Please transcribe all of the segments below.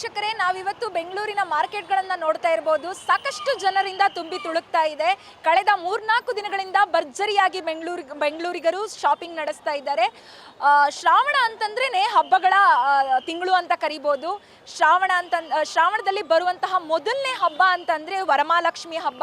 ವೀಕ್ಷಕರೇ, ನಾವಿವತ್ತು ಬೆಂಗಳೂರಿನ ಮಾರ್ಕೆಟ್ಗಳನ್ನು ನೋಡ್ತಾ ಇರ್ಬೋದು. ಸಾಕಷ್ಟು ಜನರಿಂದ ತುಂಬಿ ತುಳುಕ್ತಾ ಇದೆ. ಕಳೆದ ಮೂರ್ನಾಲ್ಕು ದಿನಗಳಿಂದ ಭರ್ಜರಿಯಾಗಿ ಬೆಂಗಳೂರು, ಬೆಂಗಳೂರಿಗರು ಶಾಪಿಂಗ್ ನಡೆಸ್ತಾ ಇದ್ದಾರೆ. ಶ್ರಾವಣ ಅಂತಂದ್ರೇ ಹಬ್ಬಗಳ ತಿಂಗಳು ಅಂತ ಕರಿಬೋದು. ಶ್ರಾವಣ ಅಂತ ಶ್ರಾವಣದಲ್ಲಿ ಬರುವಂತಹ ಮೊದಲನೇ ಹಬ್ಬ ಅಂತಂದರೆ ವರಮಹಾಲಕ್ಷ್ಮಿ ಹಬ್ಬ.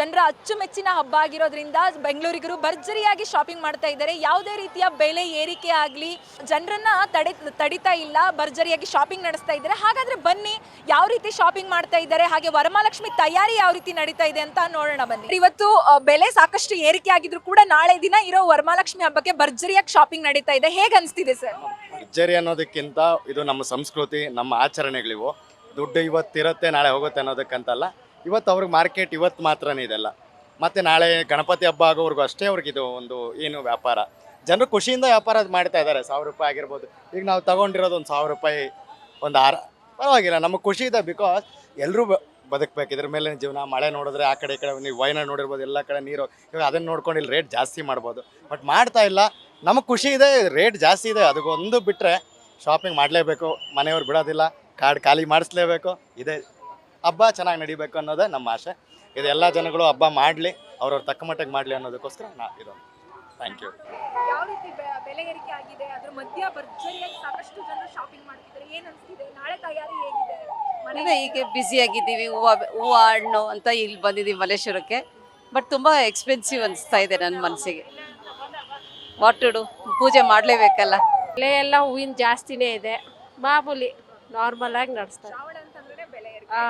ಜನರ ಅಚ್ಚುಮೆಚ್ಚಿನ ಹಬ್ಬ ಆಗಿರೋದ್ರಿಂದ ಬೆಂಗಳೂರಿಗರು ಭರ್ಜರಿಯಾಗಿ ಶಾಪಿಂಗ್ ಮಾಡ್ತಾ ಇದ್ದಾರೆ. ಯಾವುದೇ ರೀತಿಯ ಬೆಲೆ ಏರಿಕೆ ಆಗಲಿ, ಜನರನ್ನ ತಡೆ, ತಡಿತಾ ಇಲ್ಲ, ಭರ್ಜರಿಯಾಗಿ ಶಾಪಿಂಗ್ ನಡೆಸ್ತಾ ಇದ್ದಾರೆ. ಹಾಗಾದ್ರೆ ಬನ್ನಿ, ಯಾವ ರೀತಿ ಶಾಪಿಂಗ್ ಮಾಡ್ತಾ ಇದ್ದಾರೆ, ಹಾಗೆ ವರಮಹಾಲಕ್ಷ್ಮಿ ತಯಾರಿ ಯಾವ ರೀತಿ ನಡೀತಾ ಇದೆ ಅಂತ ನೋಡೋಣ ಬನ್ನಿ. ಇವತ್ತು ಬೆಲೆ ಸಾಕಷ್ಟು ಏರಿಕೆ ಆಗಿದ್ರು ಕೂಡ ನಾಳೆ ದಿನ ಇರೋ ವರಮಹಾಲಕ್ಷ್ಮಿ ಹಬ್ಬಕ್ಕೆ ಭರ್ಜರಿಯಾಗಿ ಶಾಪಿಂಗ್ ನಡೀತಾ ಇದೆ. ಹೇಗೆ ಅನಿಸ್ತಿದೆ ಸರ್? ಭರ್ಜರಿ ಅನ್ನೋದಕ್ಕಿಂತ ಇದು ನಮ್ಮ ಸಂಸ್ಕೃತಿ, ನಮ್ಮ ಆಚರಣೆಗಳಿವು ದುಡ್ಡು ಇವತ್ತಿರುತ್ತೆ, ನಾಳೆ ಹೋಗುತ್ತೆ ಅನ್ನೋದಕ್ಕಂತಲ್ಲ. ಇವತ್ತು ಅವ್ರಿಗೆ ಮಾರ್ಕೆಟ್ ಇವತ್ತು ಮಾತ್ರನೇ ಇದೆಲ್ಲ. ಮತ್ತು ನಾಳೆ ಗಣಪತಿ ಹಬ್ಬ ಆಗೋವರೆಗೂ ಅಷ್ಟೇ ಅವ್ರಿಗೆ ಇದು ಒಂದು ಏನು ವ್ಯಾಪಾರ. ಜನರು ಖುಷಿಯಿಂದ ವ್ಯಾಪಾರ ಮಾಡ್ತಾ ಇದ್ದಾರೆ. ಸಾವಿರ ರೂಪಾಯಿ ಆಗಿರ್ಬೋದು. ಈಗ ನಾವು ತಗೊಂಡಿರೋದು ಒಂದು ಸಾವಿರ ರೂಪಾಯಿ, ಒಂದು ಆರ ಪರವಾಗಿಲ್ಲ, ನಮಗೆ ಖುಷಿ ಇದೆ ಬಿಕಾಸ್ ಎಲ್ಲರೂ ಬದುಕಬೇಕು. ಇದ್ರ ಮೇಲೆ ಜೀವನ, ಮಳೆ ನೋಡಿದ್ರೆ ಆ ಕಡೆ ಈ ಕಡೆ, ನೀವು ವೈನ ನೋಡಿರ್ಬೋದು, ಎಲ್ಲ ಕಡೆ ನೀರು. ಇವಾಗ ಅದನ್ನು ನೋಡ್ಕೊಂಡು ಇಲ್ಲಿ ರೇಟ್ ಜಾಸ್ತಿ ಮಾಡ್ಬೋದು. ಬಟ್ ಮಾಡ್ತಾ ಇಲ್ಲ. ನಮಗೆ ಖುಷಿ ಇದೆ ರೇಟ್ ಜಾಸ್ತಿ ಇದೆ. ಅದಕ್ಕೊಂದು ಬಿಟ್ಟರೆ ಶಾಪಿಂಗ್ ಮಾಡಲೇಬೇಕು. ಮನೆಯವ್ರು ಬಿಡೋದಿಲ್ಲ. ಕಾರ್ಡ್ ಖಾಲಿ ಮಾಡಿಸ್ಲೇಬೇಕು. ಇದೇ. ಹಬ್ಬ ಚೆನ್ನಾಗಿ ನಡಿಬೇಕು ಅನ್ನೋದೇ ನಮ್ಮ ಆಸೆ. ಇದು ಎಲ್ಲ ಜನಗಳು ಹಬ್ಬ ಮಾಡಲಿ, ಅವ್ರವ್ರು ತಕ್ಕ ಮಟ್ಟಿಗೆ ಮಾಡಲಿ ಅನ್ನೋದಕ್ಕೋಸ್ಕರ ನಾ ಇದು ಥ್ಯಾಂಕ್ ಯು ಯಾವ ರೀತಿ ಬೆಲೆ ಏರಿಕೆ ಆಗಿದೆ ಅದ್ರ ಮಧ್ಯ ಭರ್ಜರಿಯಾಗಿ ಸಾಕಷ್ಟು ಜನರು ಶಾಪಿಂಗ್ ಮಾಡ್ತಿದ್ದಾರೆ ಏನ್ ಅನ್ಸ್ತಿದೆ? ನಾಳೆ ತಯಾರಿ ಹೇಗಿದೆ? ಅದೇ ಹೀಗೆ ಬ್ಯುಸಿ ಆಗಿದ್ದೀವಿ ಹೂವು ಹೂವು ಹಣ್ಣು ಅಂತ ಇಲ್ಲಿ ಬಂದಿದ್ದೀವಿ ಮಲ್ಲೇಶ್ವರಕ್ಕೆ ಬಟ್ ತುಂಬ ಎಕ್ಸ್ಪೆನ್ಸಿವ್ ಅನಿಸ್ತಾ ಇದೆ ನನ್ನ ಮನಸ್ಸಿಗೆ ವಾಟ್ ಟು ಡು ಪೂಜೆ ಮಾಡಲೇಬೇಕಲ್ಲ? ಬೆಲೆ ಎಲ್ಲ ಹೂವಿನ ಜಾಸ್ತಿನೇ ಇದೆ. ಮಾಮೂಲಿ ನಾರ್ಮಲ್ ಆಗಿ ನಡೆಸ್ತಾರೆ ಶ್ರಾವಣ ಅಂತಂದ್ರೆ ಬೆಲೆ ಏರಿಕೆ. ಹಾ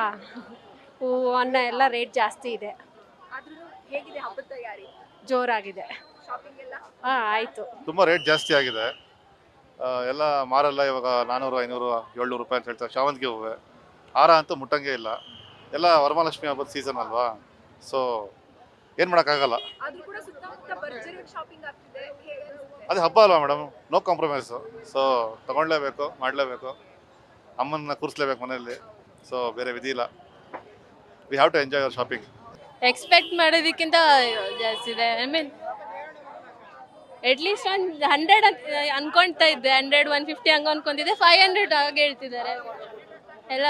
ಹೂವು ಅನ್ನ ಎಲ್ಲ ರೇಟ್ ಜಾಸ್ತಿ ಇದೆ. ಆದ್ರೂ ಹೇಗಿದೆ ಹಬ್ಬದ ತಯಾರಿ? ಜೋರಾಗಿದೆ. ಹಾ ಆಯ್ತು. ತುಂಬ ರೇಟ್ ಜಾಸ್ತಿ ಆಗಿದೆ. ಆ, ಎಲ್ಲ ಮಾರಲ್ಲ ಇವಾಗ ನಾನೂರು ಐನೂರು ಏಳ್ನೂರು ರೂಪಾಯಿ ಅಂತ ಹೇಳ್ತಾರೆ. ಶಾವಂತಿಗೆ ಹೂವೆ ಹಾರ ಅಂತೂ ಮುಟ್ಟಂಗೆ ಇಲ್ಲ. ಎಲ್ಲ ವರಮಹಾಲಕ್ಷ್ಮಿ ಹಬ್ಬದ ಸೀಸನ್ ಅಲ್ವಾ? ಸೊ ಏನು ಮಾಡೋಕ್ಕಾಗಲ್ಲ. ಆದ್ರೂ ಕೂಡ ಸುತ್ತಮುತ್ತ ಭರ್ಜರಿ ಶಾಪಿಂಗ್ ಆಗ್ತಿದೆ. ಹೇಗೆ ಅನ್ಸುತ್ತೆ? ಅದೇ ಹಬ್ಬ ಅಲ್ವಾ ಮೇಡಮ್ ನೋ ಕಾಂಪ್ರಮೈಸು ಸೊ ತಗೊಳ್ಲೇಬೇಕು ಮಾಡಲೇಬೇಕು. ಅಮ್ಮನ್ನ ಕೂರಿಸ್ಲೇಬೇಕು ಮನೆಯಲ್ಲಿ. ಸೊ ಬೇರೆ ವಿಧಿ ಇಲ್ಲ. We have to enjoy your shopping expect ಮಾಡೋದಕ್ಕಿಂತ ಜಾಸ್ತಿ ಇದೆ. ಐ ಮೀನ್ ಅಟ್ಲೀಸ್ಟ್ ಒಂದು ಹಂಡ್ರೆಡ್ ಅನ್ಕೊಳ್ತಾ ಇದ್ದೆ. ಹಂಡ್ರೆಡ್ ಒನ್ ಫಿಫ್ಟಿ ಹಂಗೆ ಅನ್ಕೊಂತಿದ್ದೆ ಫೈವ್ ಹಂಡ್ರೆಡ್ ಆಗಿ ಹೇಳ್ತಿದ್ದಾರೆ. ಎಲ್ಲ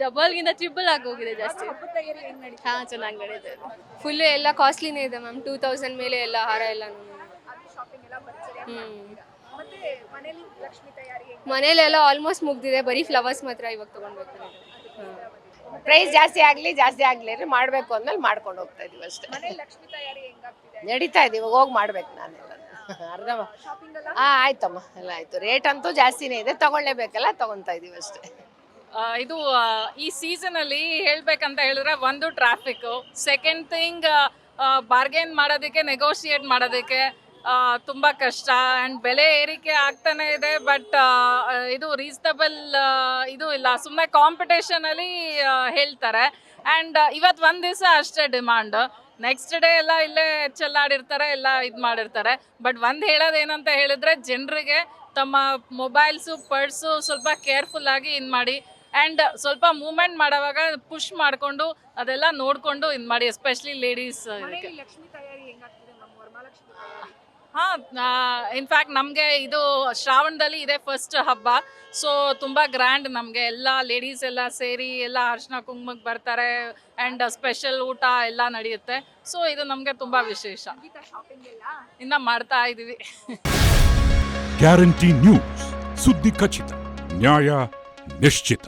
ಡಬಲ್ಗಿಂತ ಟ್ರಿಬಲ್ ಆಗೋಗಿದೆ ಜಾಸ್ತಿ. ಹಾಂ, ಚೆನ್ನಾಗಿ ನಡೀತದೆ ಫುಲ್ಲು ಎಲ್ಲ ಕಾಸ್ಟ್ಲಿನೇ ಇದೆ ಮ್ಯಾಮ್ ಟೂ ತೌಸಂಡ್ ಮೇಲೆ ಎಲ್ಲ ಹಾರ ಎಲ್ಲ ಹ್ಞೂ ಮನೇಲೆಲ್ಲ ಆಲ್ಮೋಸ್ಟ್ ಮುಗ್ದಿದೆ. ಬರೀ ಫ್ಲವರ್ಸ್ ಮಾತ್ರ ಇವಾಗ ತೊಗೊಳ್ಬೇಕು ಹಾಂ. ಪ್ರೈಸ್ ಜಾಸ್ತಿ ಆಗಲಿ ಜಾಸ್ತಿ ಆಗಲಿ ರೀ ಮಾಡಬೇಕು ಅಂದ್ಮೇಲೆ ಮಾಡ್ಕೊಂಡು ಹೋಗ್ತಾ ಇದೀವಿ ಅಷ್ಟೇ. ನಡೀತಾ ಇದೀವಿ ಹೋಗಿ ಮಾಡ್ಬೇಕು ನಾನೆಲ್ಲ. ಅರ್ಧ ಹಾಂ ಆಯ್ತಮ್ಮ ಎಲ್ಲ ಆಯ್ತು. ರೇಟ್ ಅಂತೂ ಜಾಸ್ತಿನೇ ಇದೆ ತಗೊಳ್ಳೇಬೇಕಲ್ಲ ತಗೊಂತಾ ಇದೀವಿ ಅಷ್ಟೇ. ಆ, ಇದು ಆ, ಈ ಸೀಸನಲ್ಲಿ ಹೇಳ್ಬೇಕಂತ ಹೇಳಿದ್ರೆ ಒಂದು ಟ್ರಾಫಿಕ್ ಸೆಕೆಂಡ್ ಥಿಂಗ್ ಬಾರ್ಗೇನ್ ಮಾಡೋದಕ್ಕೆ ನೆಗೋಷಿಯೇಟ್ ಮಾಡೋದಕ್ಕೆ ತುಂಬ ಕಷ್ಟ. ಆ್ಯಂಡ್ ಬೆಲೆ ಏರಿಕೆ ಆಗ್ತಾನೆ ಇದೆ ಬಟ್ ಇದು ರೀಸನಬಲ್ ಇದು ಇಲ್ಲ. ಸುಮ್ಮನೆ ಕಾಂಪಿಟೇಷನಲ್ಲಿ ಹೇಳ್ತಾರೆ. ಆ್ಯಂಡ್ ಇವತ್ತು ಒಂದು ದಿವಸ ಅಷ್ಟೇ ಡಿಮಾಂಡ್ ನೆಕ್ಸ್ಟ್ ಡೇ ಎಲ್ಲ ಇಲ್ಲೇ ಚೆಲ್ಲಾಡಿರ್ತಾರೆ, ಎಲ್ಲ ಇದು ಮಾಡಿರ್ತಾರೆ. ಬಟ್ ಒಂದು ಹೇಳೋದು ಏನಂತ ಹೇಳಿದ್ರೆ, ಜನರಿಗೆ ತಮ್ಮ ಮೊಬೈಲ್ಸು ಪರ್ಸು ಸ್ವಲ್ಪ ಕೇರ್ಫುಲ್ ಆಗಿ ಇದು ಮಾಡಿ. ಆ್ಯಂಡ್ ಸ್ವಲ್ಪ ಮೂಮೆಂಟ್ ಮಾಡೋವಾಗ ಪುಷ್ ಮಾಡಿಕೊಂಡು ಅದೆಲ್ಲ ನೋಡಿಕೊಂಡು ಇದು ಮಾಡಿ ಎಸ್ಪೆಷಲಿ ಲೇಡೀಸ್ ಹಾಂ ಇನ್ಫ್ಯಾಕ್ಟ್ ನಮಗೆ ಇದು ಶ್ರಾವಣದಲ್ಲಿ ಇದೆ ಫಸ್ಟ್ ಹಬ್ಬ. ಸೊ ತುಂಬ ಗ್ರ್ಯಾಂಡ್ ನಮಗೆ. ಎಲ್ಲ ಲೇಡೀಸ್ ಎಲ್ಲ ಸೇರಿ ಎಲ್ಲ ಅರ್ಶಿನ ಕುಂಕುಮಕ್ಕೆ ಬರ್ತಾರೆ ಆ್ಯಂಡ್ ಸ್ಪೆಷಲ್ ಊಟ ಎಲ್ಲ ನಡೆಯುತ್ತೆ. ಸೊ ಇದು ನಮಗೆ ತುಂಬ ವಿಶೇಷ. ಇನ್ನು ಮಾಡ್ತಾ ಇದ್ದೀವಿ ಗ್ಯಾರಂಟಿ ನ್ಯೂಸ್ ಸುದ್ದಿ ಖಚಿತ, ನ್ಯಾಯ ನಿಶ್ಚಿತ.